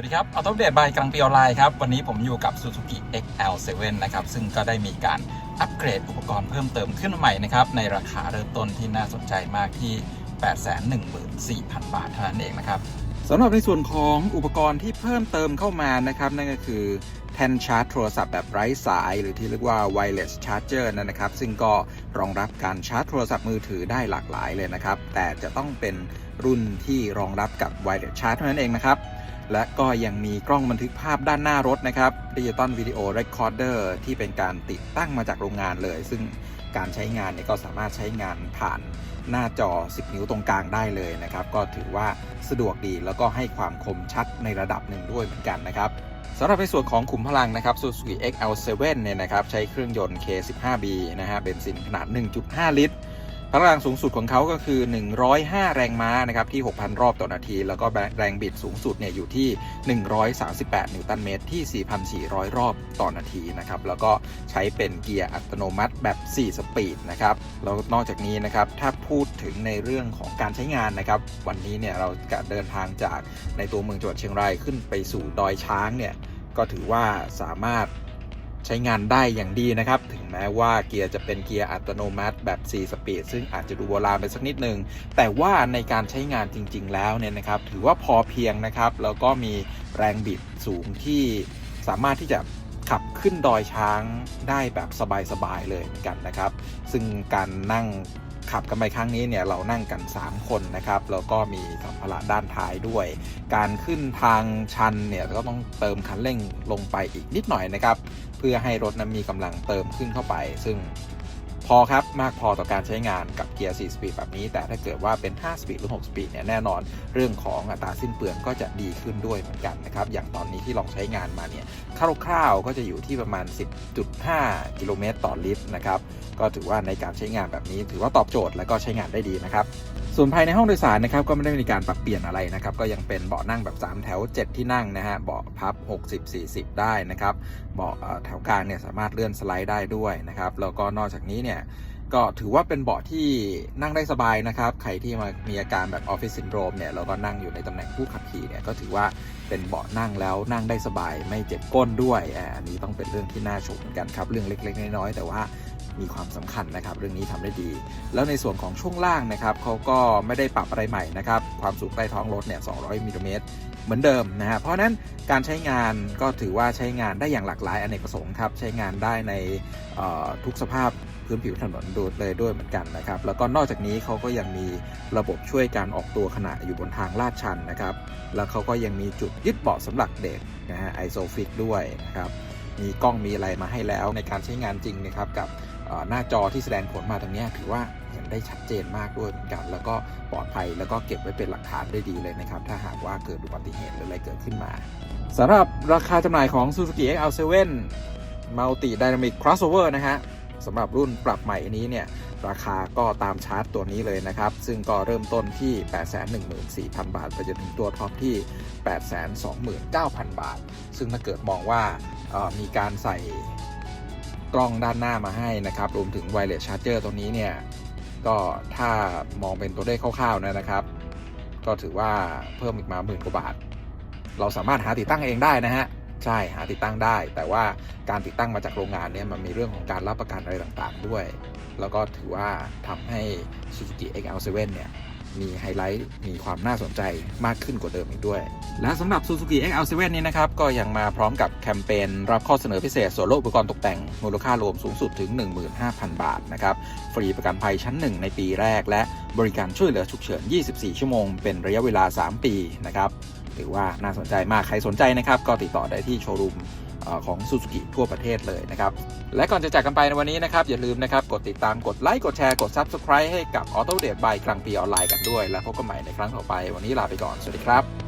วัสดีครับออโต้เดตบายกลางปีออนไลน์ครับ วันนี้ผมอยู่กับ Suzuki XL7 นะครับ ซึ่งก็ได้มีการอัปเกรดอุปกรณ์เพิ่มเติมขึ้นใหม่นะครับ ในราคาเริ่มต้นที่น่าสนใจมากที่ 814,000 บาทเท่านั้นเองนะครับสำหรับในส่วนของอุปกรณ์ที่เพิ่มเติมเข้ามานะครับ นั่นก็คือแท่นชาร์จโทรศัพท์แบบไร้สาย หรือที่เรียกว่า wireless charger นั่นนะครับ ซึ่งก็รองรับการชาร์จโทรศัพท์มือถือได้หลากหลายเลยนะครับ แต่จะต้องเป็นรุ่นที่รองรับกับ wireless charge เท่านั้นเองนะครับ และก็ยังมีกล้องบันทึกภาพด้านหน้ารถนะครับดิจิตอลวิดีโอเรคคอร์เดอร์ที่เป็นการติดตั้งมาจากโรงงานเลย ซึ่งการใช้งานเนี่ยก็สามารถใช้งานผ่านหน้าจอ 10 นิ้วตรงกลางได้เลยนะครับ ก็ถือว่าสะดวกดีแล้วก็ให้ความคมชัดในระดับหนึ่งด้วยเหมือนกันนะครับสำหรับในส่วนของขุมพลังนะครับ Suzuki XL7 เนี่ยนะครับ ใช้เครื่องยนต์ K15B นะฮะเบนซินขนาด 1.5 ลิตร พลังสูงสุดของเขาก็คือ 105 แรงม้านะครับที่ 6,000 รอบต่อนาที แล้วก็แรงบิดสูงสุดเนี่ยอยู่ที่ 138 นิวตันเมตรที่ 4,400 รอบต่อนาทีนะครับแล้วก็ใช้เป็นเกียร์อัตโนมัติแบบ 4 สปีดนะครับแล้วนอกจากนี้นะครับถ้าพูดถึงในเรื่องของการใช้งานนะครับวันนี้เนี่ยเราจะเดินทางจากในตัวเมืองจังหวัดเชียงรายขึ้นไปสู่ดอยช้างเนี่ยก็ถือว่าสามารถ ใช้งานได้อย่างดีนะครับ ถึงแม้ว่าเกียร์จะเป็นเกียร์อัตโนมัติแบบ 4 สปีด ซึ่งอาจจะดูโบราณไปสักนิดนึง แต่ว่าในการใช้งานจริง ๆ แล้วเนี่ยนะครับ ถือว่าพอเพียงนะครับ แล้วก็มีแรงบิดสูงที่สามารถที่จะขับขึ้นดอยช้างได้แบบสบาย ๆ เลยเหมือนกันนะครับ ซึ่งการนั่ง ขับกันไปครั้งนี้เนี่ยเรานั่งกัน 3 คนนะครับแล้วก็มีสัมภาระด้านท้ายด้วย การขึ้นทางชันเนี่ยก็ต้องเติมคันเร่งลงไปอีกนิดหน่อยนะครับ เพื่อให้รถนั้นมีกำลังเติมขึ้นเข้าไป ซึ่งพอครับ มากพอต่อการใช้งานกับเกียร์ 4 สปีดแบบนี้ แต่ถ้าเกิดว่าเป็น 5 สปีดหรือ 6 สปีดเนี่ยแน่นอน เรื่องของอัตราสิ้นเปลืองก็จะดีขึ้นด้วยเหมือนกันนะครับ อย่างตอนนี้ที่ลองใช้งานมาเนี่ยคร่าวๆก็จะอยู่ที่ประมาณ 10.5 กิโลเมตรต่อลิตรนะครับ ก็ถือว่าในการใช้งานแบบนี้ ถือว่าตอบโจทย์และก็ใช้งานได้ดีนะครับส่วนภายในห้องโดยสารนะครับก็ไม่ได้มีการปรับเปลี่ยนอะไรนะครับก็ยังเป็นเบาะนั่งแบบ 3 แถว 7 ที่นั่งนะฮะเบาะพับ 60 40 ได้นะครับเบาะแถวกลางเนี่ยสามารถเลื่อนสไลด์ได้ด้วยนะครับแล้วก็นอกจากนี้เนี่ยก็ถือว่าเป็นเบาะที่นั่งได้สบายนะครับ ใครที่มามีอาการแบบออฟฟิศซินโดรมเนี่ยแล้วก็นั่งอยู่ในตำแหน่งผู้ขับขี่เนี่ยก็ถือว่าเป็นเบาะนั่งแล้วนั่งได้สบาย ไม่เจ็บก้นด้วยอันนี้ต้องเป็นเรื่องที่น่าชมเหมือนกันครับ เรื่องเล็กๆน้อยๆแต่ว่า มีความสำคัญนะครับ เรื่องนี้ทำได้ดี แล้วในส่วนของช่วงล่างนะครับเขาก็ไม่ได้ปรับอะไรใหม่นะครับความสูงใต้ท้องรถเนี่ย200มิลลิเมตรเหมือนเดิมนะฮะเพราะนั้นการใช้งานก็ถือว่าใช้งานได้อย่างหลากหลายอเนกประสงค์ครับใช้งานได้ในทุกสภาพพื้นผิวถนนดูเลยด้วยเหมือนกันนะครับ แล้วก็นอกจากนี้เขาก็ยังมีระบบช่วยการออกตัวขณะอยู่บนทางลาดชันนะครับ แล้วเขาก็ยังมีจุดยึดเบาะสำหรับเด็กนะฮะไอโซฟิกด้วยนะครับ มีกล้องมีอะไรมาให้แล้วในการใช้งานจริงนะครับกับ หน้าจอที่แสดงผลมาตรงนี้ถือว่าเห็นได้ชัดเจนมากด้วยเหมือนกัน แล้วก็ปลอดภัยแล้วก็เก็บไว้เป็นหลักฐานได้ดีเลยนะครับ ถ้าหากว่าเกิดอุบัติเหตุหรืออะไรเกิดขึ้นมาสำหรับราคาจำหน่ายของ Suzuki XL7 Multi Dynamic Crossover นะฮะสำหรับรุ่นปรับใหม่นี้เนี่ยราคาก็ตามชาร์ตตัวนี้เลยนะครับ ซึ่งก็เริ่มต้นที่ 814,000 บาท ไปจนถึงตัวท็อปที่ 829,000 บาท ซึ่งถ้าเกิดมองว่ามีการใส่ กล้องด้านหน้ามาให้นะครับ รวมถึง wireless charger ตัวนี้เนี่ย ก็ถ้ามองเป็นตัวเลขคร่าวๆนะครับ ก็ถือว่าเพิ่มอีกมาหมื่นกว่าบาท เราสามารถหาติดตั้งเองได้นะฮะ ใช่หาติดตั้งได้ แต่ว่าการติดตั้งมาจากโรงงานเนี่ยมันมีเรื่องของการรับประกันอะไรต่างๆด้วย แล้วก็ถือว่าทำให้ Suzuki XL7 เนี่ย มีไฮไลท์มีความน่าสนใจมากขึ้นกว่าเดิมอีกด้วย และสำหรับ Suzuki XL7 นี้นะครับก็ยังมาพร้อมกับแคมเปญรับข้อเสนอพิเศษส่วนลดอุปกรณ์ตกแต่งมูลค่ารวมสูงสุดถึง 15,000 บาทนะครับฟรีประกันภัยชั้น 1 ในปีแรก และบริการช่วยเหลือฉุกเฉิน 24 ชั่วโมง เป็นระยะเวลา 3 ปีนะครับถือว่าน่าสนใจมากใครสนใจนะครับก็ติดต่อได้ที่โชว์รูม ของซูซูกิทั่วประเทศเลยนะครับ และก่อนจะจากกันไปในวันนี้นะครับ อย่าลืมนะครับ กดติดตามกดไลค์ กดแชร์ กด Subscribe ให้กับ Auto Date by กลางปีออนไลน์กันด้วย แล้วพบกันใหม่ในครั้งต่อไป วันนี้ลาไปก่อน สวัสดีครับ